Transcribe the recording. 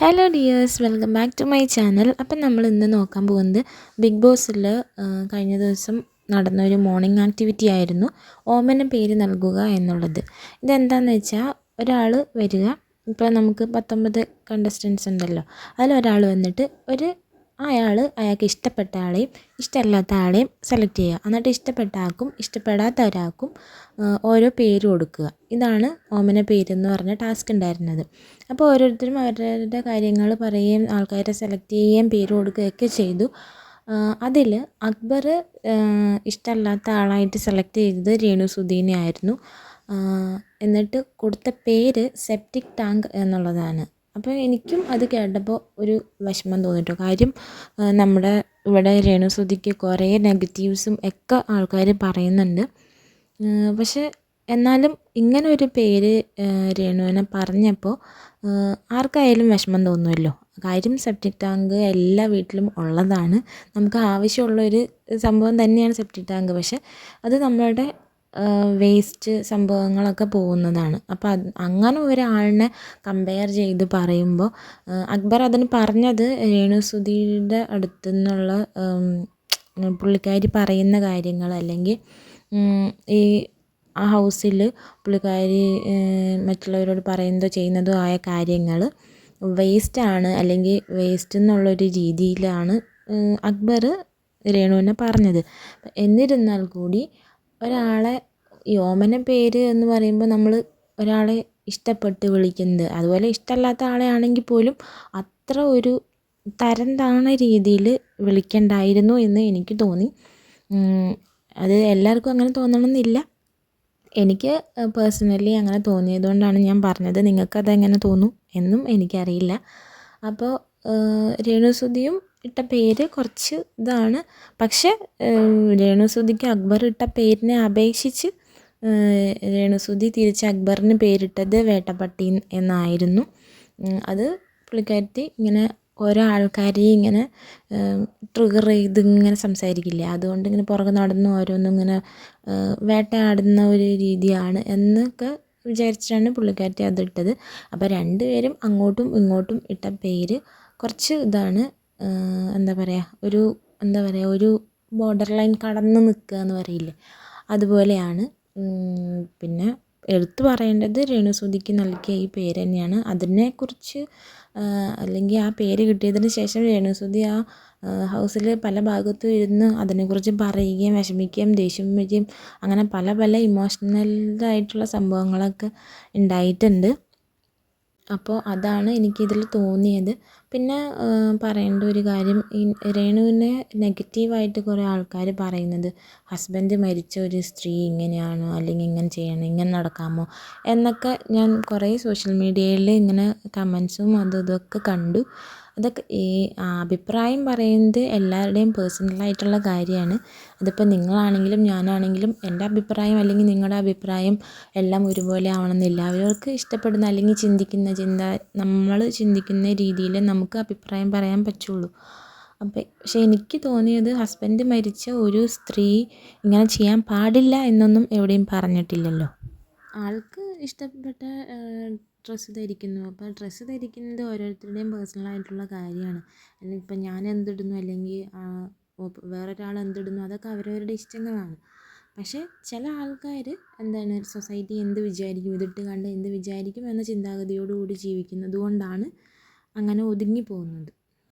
Hello dears welcome back to my channel അപ്പം നമ്മൾ ഇന്ന് നോക്കാൻ പോകുന്നത് ബിഗ് ബോസിൽ കഴിഞ്ഞ ദിവസം നടന്ന ഒരു മോർണിംഗ് ആക്ടിവിറ്റി ആയിരുന്നു. ഓമന പേര് നൽകുക എന്നുള്ളത്. ഇതെന്താണെന്ന് വെച്ചാൽ ഒരാൾ വരിക. ഇപ്പോൾ നമുക്ക് പത്തൊമ്പത് കണ്ടസ്റ്റൻസ് ഉണ്ടല്ലോ. അതിലൊരാൾ വന്നിട്ട് ഒരു അയാൾ അയാൾക്ക് ഇഷ്ടപ്പെട്ട ആളെയും ഇഷ്ടമല്ലാത്ത ആളെയും സെലക്ട് ചെയ്യുക. എന്നിട്ട് ഇഷ്ടപ്പെട്ട ആൾക്കും ഇഷ്ടപ്പെടാത്ത ഒരാൾക്കും ഓരോ പേര് കൊടുക്കുക. ഇതാണ് ഓമന പേരെന്ന് പറഞ്ഞ ടാസ്ക് ഉണ്ടായിരുന്നത്. അപ്പോൾ ഓരോരുത്തരും അവരവരുടെ കാര്യങ്ങൾ പറയുകയും ആൾക്കാരെ സെലക്ട് ചെയ്യുകയും പേര് കൊടുക്കുകയൊക്കെ ചെയ്തു. അതിൽ അക്ബർ ഇഷ്ടമല്ലാത്ത ആളായിട്ട് സെലക്ട് ചെയ്തത് രേണു സുധീനെ ആയിരുന്നു. എന്നിട്ട് കൊടുത്ത പേര് സെപ്റ്റിക് ടാങ്ക് എന്നുള്ളതാണ്. അപ്പോൾ എനിക്കും അത് കേട്ടപ്പോൾ ഒരു വിഷമം തോന്നിട്ടോ. കാര്യം നമ്മുടെ ഇവിടെ രേണുസുതിക്ക് കുറേ നെഗറ്റീവ്സും ഒക്കെ ആൾക്കാർ പറയുന്നുണ്ട്. പക്ഷെ എന്നാലും ഇങ്ങനെ ഒരു പേര് രേണുവിനെ പറഞ്ഞപ്പോൾ ആർക്കായാലും വിഷമം തോന്നുമല്ലോ. കാര്യം സെപ്റ്റിക് ടാങ്ക് എല്ലാ വീട്ടിലും ഉള്ളതാണ്. നമുക്ക് ആവശ്യമുള്ളൊരു സംഭവം തന്നെയാണ് സെപ്റ്റിക് ടാങ്ക് പക്ഷെ അത് നമ്മളുടെ വേസ്റ്റ് സംഭവങ്ങളൊക്കെ പോകുന്നതാണ്. അപ്പോൾ അത് അങ്ങനെ ഒരാളിനെ കമ്പയർ ചെയ്ത് പറയുമ്പോൾ അക്ബർ അതിന് പറഞ്ഞത് രേണുസുധിയുടെ അടുത്തു നിന്നുള്ള പുള്ളിക്കാരി പറയുന്ന കാര്യങ്ങൾ അല്ലെങ്കിൽ ഈ ആ ഹൗസിൽ പുള്ളിക്കാരി മറ്റുള്ളവരോട് പറയുന്നതോ ചെയ്യുന്നതോ ആയ കാര്യങ്ങൾ വേസ്റ്റാണ് അല്ലെങ്കിൽ വേസ്റ്റ് എന്നുള്ളൊരു രീതിയിലാണ് അക്ബർ രേണുവിനെ പറഞ്ഞത്. എന്നിരുന്നാൽ കൂടി ഒരാളെ ഓമന പേര് എന്ന് പറയുമ്പോൾ നമ്മൾ ഒരാളെ ഇഷ്ടപ്പെട്ട് വിളിക്കുന്നത്. അതുപോലെ ഇഷ്ടമല്ലാത്ത ആളെ ആണെങ്കിൽ പോലും അത്ര ഒരു തരം താണ രീതിയിൽ വിളിക്കണ്ടായിരുന്നു എന്ന് എനിക്ക് തോന്നി. അത് എല്ലാവർക്കും അങ്ങനെ തോന്നണമെന്നില്ല എനിക്ക് പേഴ്സണലി അങ്ങനെ തോന്നിയത് ഞാൻ പറഞ്ഞത്. നിങ്ങൾക്കത് എങ്ങനെ തോന്നും എന്നും എനിക്കറിയില്ല. അപ്പോൾ രേണുസുധിയും ഇട്ട പേര് കുറച്ച് ഇതാണ്. പക്ഷേ രേണുസുധിക്ക് അക്ബർ ഇട്ട പേരിനെ അപേക്ഷിച്ച് രേണുസുധി തിരിച്ച് അക്ബറിന് പേരിട്ടത് വേട്ടപ്പട്ടി എന്നായിരുന്നു. അത് പുള്ളിക്കാരത്തി ഇങ്ങനെ ഓരോ ആൾക്കാരെയും ഇങ്ങനെ ട്രിഗർ ചെയ്ത് ഇങ്ങനെ സംസാരിക്കില്ല? അതുകൊണ്ട് ഇങ്ങനെ പുറകെ നടന്ന് ഓരോന്നും ഇങ്ങനെ വേട്ടയാടുന്ന ഒരു രീതിയാണ് എന്നൊക്കെ വിചാരിച്ചിട്ടാണ് പുള്ളിക്കാരത്തി അതിട്ടത് അപ്പോൾ രണ്ടുപേരും അങ്ങോട്ടും ഇങ്ങോട്ടും ഇട്ട പേര് കുറച്ച് ഇതാണ് എന്താ പറയുക ഒരു എന്താ പറയുക ഒരു ബോർഡർ ലൈൻ കടന്ന് നിൽക്കുക എന്ന് പറയില്ലേ? അതുപോലെയാണ്. പിന്നെ എടുത്തു പറയേണ്ടത് രേണുസൂതിക്ക് നൽകിയ ഈ പേര് തന്നെയാണ്. അതിനെക്കുറിച്ച് അല്ലെങ്കിൽ ആ പേര് കിട്ടിയതിന് ശേഷം രേണുസൂതി ആ ഹൗസിൽ പല ഭാഗത്തും ഇരുന്ന് അതിനെക്കുറിച്ച് പറയുകയും വിഷമിക്കുകയും ദേഷ്യം വരികയും അങ്ങനെ പല പല ഇമോഷണലായിട്ടുള്ള സംഭവങ്ങളൊക്കെ ഉണ്ടായിട്ടുണ്ട്. അപ്പോൾ അതാണ് എനിക്കിതിൽ തോന്നിയത്. പിന്നെ പറയേണ്ട ഒരു കാര്യം. ഈ രേണുവിനെ നെഗറ്റീവായിട്ട് കുറേ ആൾക്കാർ പറയുന്നത് ഹസ്ബൻഡ് മരിച്ച ഒരു സ്ത്രീ ഇങ്ങനെയാണ് അല്ലെങ്കിൽ ഇങ്ങനെ ചെയ്യണം ഇങ്ങനെ നടക്കാമോ? എന്നൊക്കെ ഞാൻ കുറേ സോഷ്യൽ മീഡിയയിൽ ഇങ്ങനെ കമൻസും അതും ഇതൊക്കെ കണ്ടു. അതൊക്കെ ഈ അഭിപ്രായം പറയുന്നത് എല്ലാവരുടെയും പേഴ്സണലായിട്ടുള്ള കാര്യമാണ്. അതിപ്പോൾ നിങ്ങളാണെങ്കിലും ഞാനാണെങ്കിലും എന്റെ അഭിപ്രായം അല്ലെങ്കിൽ നിങ്ങളുടെ അഭിപ്രായം എല്ലാം ഒരുപോലെ ആവണമെന്നില്ല അവർക്ക് ഇഷ്ടപ്പെടുന്ന അല്ലെങ്കിൽ ചിന്തിക്കുന്ന ചിന്ത നമ്മൾ ചിന്തിക്കുന്ന രീതിയിൽ നമുക്ക് അഭിപ്രായം പറയാൻ പറ്റുള്ളൂ. അപ്പം പക്ഷേ എനിക്ക് തോന്നിയത് ഹസ്ബൻഡ് മരിച്ച ഒരു സ്ത്രീ ഇങ്ങനെ ചെയ്യാൻ പാടില്ല എന്നൊന്നും എവിടെയും പറഞ്ഞിട്ടില്ലല്ലോ. ആൾക്ക് ഇഷ്ടപ്പെട്ട ഡ്രസ്സ് ധരിക്കുന്നു. അപ്പോൾ ഡ്രസ്സ് ധരിക്കുന്നത് ഓരോരുത്തരുടെയും പേഴ്സണലായിട്ടുള്ള കാര്യമാണ്. അല്ലെങ്കിൽ ഇപ്പം ഞാൻ എന്തിടുന്നു? അല്ലെങ്കിൽ വേറൊരാൾ എന്തിടുന്നു? അതൊക്കെ അവരവരുടെ ഇഷ്ടങ്ങളാണ്. പക്ഷേ ചില ആൾക്കാർ എന്താണ് സൊസൈറ്റി എന്ത് വിചാരിക്കും? ഇതിട്ട് കണ്ട് എന്ത് വിചാരിക്കും എന്ന ചിന്താഗതിയോടുകൂടി ജീവിക്കുന്നത് കൊണ്ടാണ് അങ്ങനെ ഒതുങ്ങി പോകുന്നത്